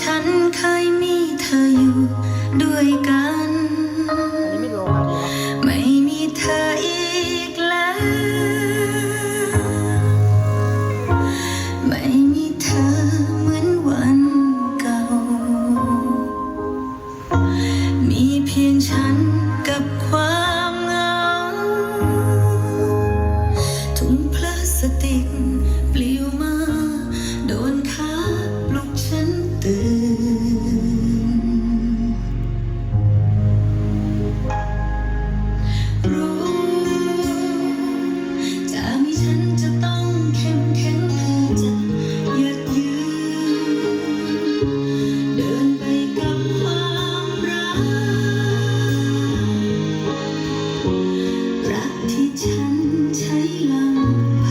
ฉันเคยมีเธออยู่ด้วยกัน ไม่มีเธออีกแล้ว ไม่มีเธอเหมือนวันเก่า มีเพียงฉัน 太冷。